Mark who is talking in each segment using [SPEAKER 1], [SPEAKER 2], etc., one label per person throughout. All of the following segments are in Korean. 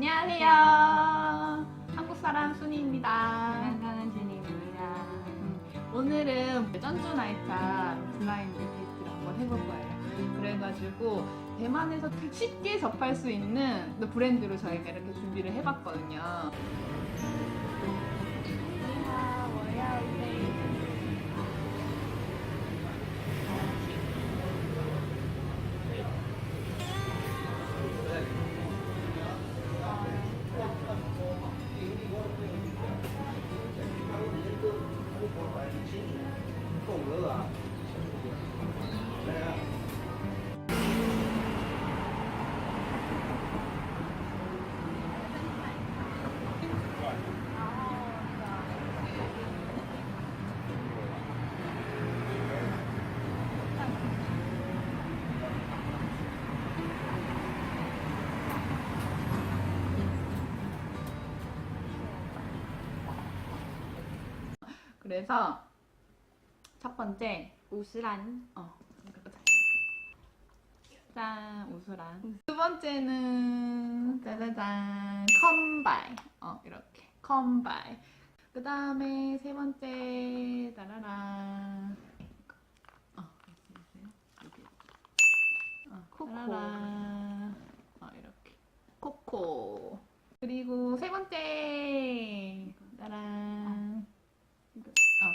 [SPEAKER 1] 안녕하세요. 한국 사람 순이입니다.
[SPEAKER 2] 사는 진입니다.
[SPEAKER 1] 음, 오늘은 전주 나이차 블라인드 테이스트를 한번 해볼 거예요. 그래가지고 대만에서 쉽게 접할 수 있는 브랜드로 저희가 이렇게 준비를 해봤거든요. 그래서 첫 번째
[SPEAKER 2] 우스란
[SPEAKER 1] 어. 짠, 우수랑. 두 번째는 짜자잔, 컴바이. 어, 이렇게. 컴바이. 그 다음에 세 번째, 따라란. 어. 어,
[SPEAKER 2] 코코.
[SPEAKER 1] 따라란. 어, 이렇게. 코코. 그리고 세 번째, 따란. 이거. 어,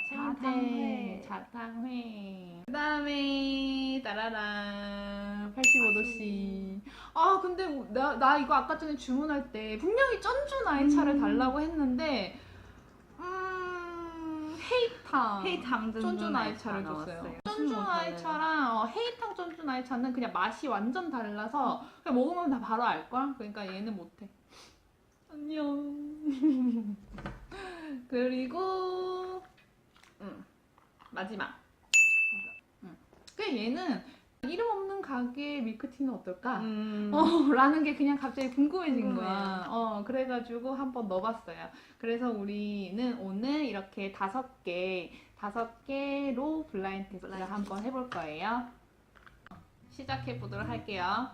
[SPEAKER 1] 세 번째,
[SPEAKER 2] 자탕회.
[SPEAKER 1] 자탕회. 그 다음에, 따라란. 85도씨. 아, 근데 나, 나 이거 아까 전에 주문할 때 분명히 전주 나이차를
[SPEAKER 2] 음.
[SPEAKER 1] 달라고 했는데, 음, 헤이탕.
[SPEAKER 2] 헤이탕
[SPEAKER 1] 전주 나이차를 줬어요. 전주 나이차랑 어, 헤이탕 전주 나이차는 그냥 맛이 완전 달라서 그냥 먹으면 다 바로 알걸? 그러니까 얘는 못해. 안녕. 그리고 음, 마지막. 음. 그 얘는 이름 없는 가게 밀크티는 어떨까?
[SPEAKER 2] 음.
[SPEAKER 1] 어, 라는 게 그냥 갑자기 궁금해진 거야.
[SPEAKER 2] 궁금해요.
[SPEAKER 1] 어, 그래가지고 한번 넣어봤어요. 그래서 우리는 오늘 이렇게 다섯 개, 다섯 개로 블라인드 테스트를
[SPEAKER 2] 블라인드
[SPEAKER 1] 한번 해볼 거예요. 어, 시작해 보도록 할게요.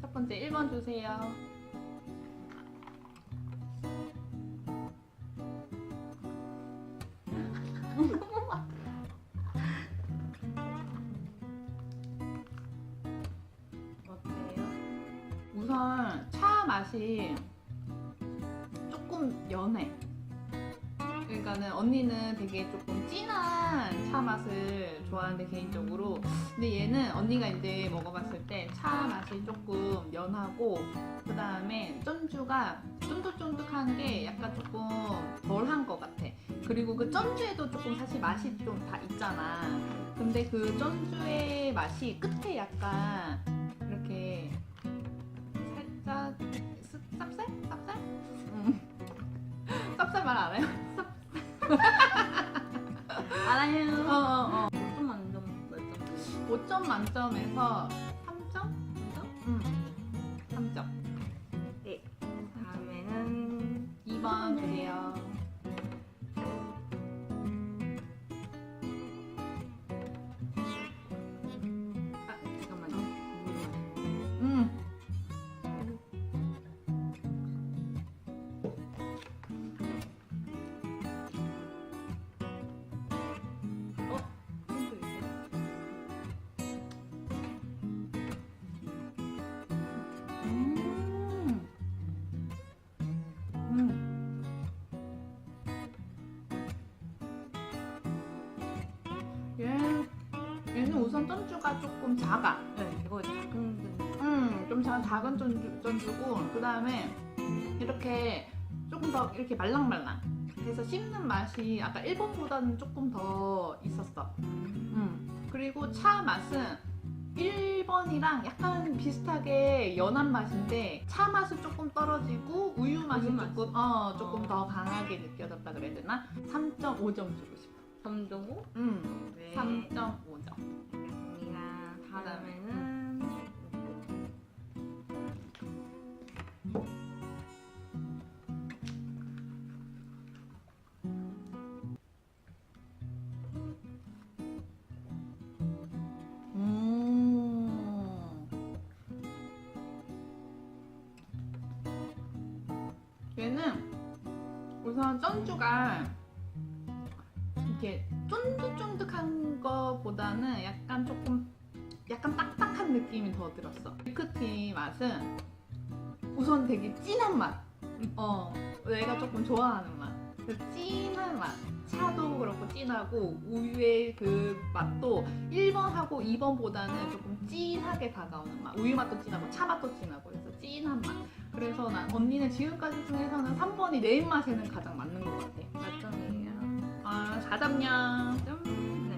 [SPEAKER 1] 첫 번째 1번 주세요. 우선 차 맛이 조금 연해. 그러니까는 언니는 되게 조금 진한 차 맛을 좋아하는데 개인적으로. 근데 얘는 언니가 이제 먹어봤을 때 차 맛이 조금 연하고 그 다음에 전주가 쫀득쫀득한 게 약간 조금 덜한 것 같아. 그리고 그 전주에도 조금 사실 맛이 좀 다 있잖아. 근데 그 전주의 맛이 끝에 약간 말 알아요?
[SPEAKER 2] 알아요.
[SPEAKER 1] 어어어
[SPEAKER 2] 좀 만점 몇 점?
[SPEAKER 1] 5점 만점에서 우선 전주가 조금 작아.
[SPEAKER 2] 네, 이거 작은 분.
[SPEAKER 1] 음, 좀 작, 작은 전주, 전주고 그 다음에 이렇게 조금 더 이렇게 말랑말랑 그래서 씹는 맛이 아까 1번보다는 조금 더 있었어 음. 그리고 차 맛은 1번이랑 약간 비슷하게 연한 맛인데 차 맛은 조금 떨어지고 우유 맛이
[SPEAKER 2] 우유 맛이.
[SPEAKER 1] 조금 어 조금
[SPEAKER 2] 어.
[SPEAKER 1] 더 강하게 느껴졌다 그래야 되나? 3.5점 주고 싶어.
[SPEAKER 2] 3.5?
[SPEAKER 1] 음,
[SPEAKER 2] 네.
[SPEAKER 1] 3.5점.
[SPEAKER 2] 다음에는
[SPEAKER 1] 얘는 우선 전주가 이렇게 쫀득쫀득한 거보다는 약간 조금 약간 딱딱한 느낌이 더 들었어. 밀크티 맛은 우선 되게 진한 맛. 어, 내가 조금 좋아하는 맛. 그 진한 맛. 차도 그렇고 진하고 우유의 그 맛도 1번하고 2번보다는 조금 진하게 다가오는 맛. 우유 맛도 진하고 차 맛도 진하고 그래서 진한 맛. 그래서 난 언니는 지금까지 중에서는 3번이 내 입맛에는 가장 맞는 것 같아.
[SPEAKER 2] 몇 점이에요?
[SPEAKER 1] 아, 4점냥.
[SPEAKER 2] 점.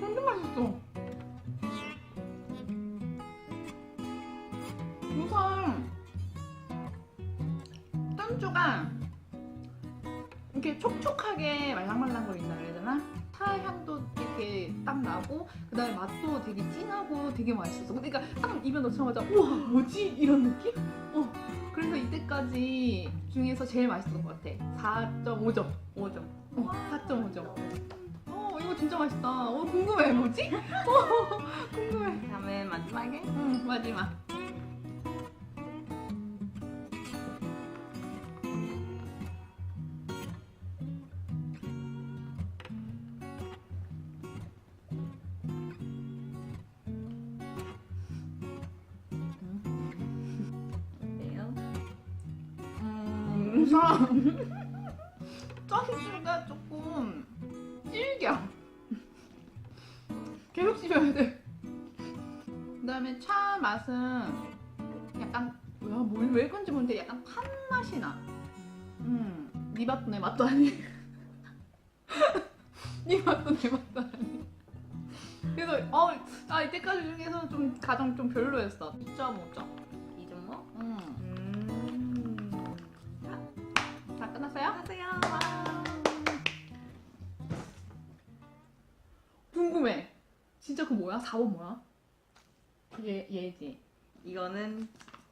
[SPEAKER 1] 완전 맛있어. 우선 짠주가 이렇게 촉촉하게 말랑말랑거린다 그래야 되나? 차 향도 이렇게 딱 나고 그다음에 맛도 되게 진하고 되게 맛있었어. 그러니까 딱 입에 넣자마자 우와 뭐지 이런 느낌? 어 그래서 이때까지 중에서 제일 맛있었던 것 같아. 4.5점. 5점. 어, 4.5점. 진짜 맛있다. 어 궁금해 뭐지? 어, 궁금해.
[SPEAKER 2] 다음에 마지막에
[SPEAKER 1] 응 마지막.
[SPEAKER 2] 어때요?
[SPEAKER 1] 음, 뭘, 왜 그런지 모르는데 약간 판 맛이 나. 음, 네 맛도 내 맛도 아니. 네 맛도 내 맛도 아니. 그래서 어, 아 이때까지 중에서 좀 가장 좀 별로였어. 2.5점.
[SPEAKER 2] 이 정도?
[SPEAKER 1] 음,
[SPEAKER 2] 음.
[SPEAKER 1] 다 끝났어요?
[SPEAKER 2] 하세요.
[SPEAKER 1] 궁금해. 진짜 그 뭐야? 4번 뭐야? 얘, 얘지.
[SPEAKER 2] 이거는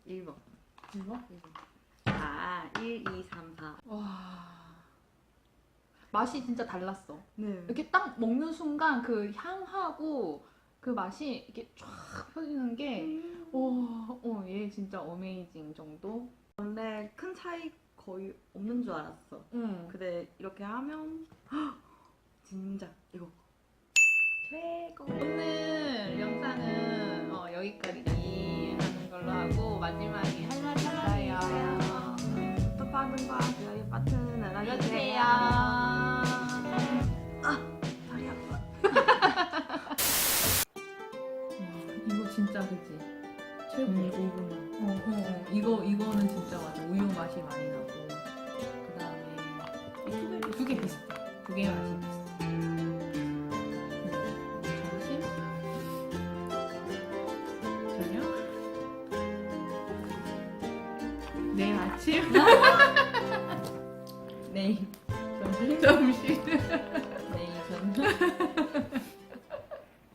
[SPEAKER 2] 1번.
[SPEAKER 1] 이거?
[SPEAKER 2] 4, 1, 2, 3, 4.
[SPEAKER 1] 와. 맛이 진짜 달랐어.
[SPEAKER 2] 네.
[SPEAKER 1] 이렇게 딱 먹는 순간 그 향하고 그 맛이 이렇게 쫙 펴지는 게,
[SPEAKER 2] 음.
[SPEAKER 1] 와, 어, 얘 진짜 어메이징 정도?
[SPEAKER 2] 원래 큰 차이 거의 없는 줄 알았어.
[SPEAKER 1] 응.
[SPEAKER 2] 근데 이렇게 하면 헉, 진짜 이거 최고.
[SPEAKER 1] 오늘 영상은 어, 여기까지 하고, 마지막에 할 말이 있어요.
[SPEAKER 2] 또 빠른과 좋아요 버튼
[SPEAKER 1] 눌러주세요.
[SPEAKER 2] 눌러주세요. 다리 아파.
[SPEAKER 1] 와, 이거 진짜 그지? 최고.
[SPEAKER 2] 음, 이거는.
[SPEAKER 1] 어, 어, 어. 이거 이거는 진짜 맞아. 우유 맛이 많이 나고 그다음에 두 개 비슷해. 두개맛 저녁,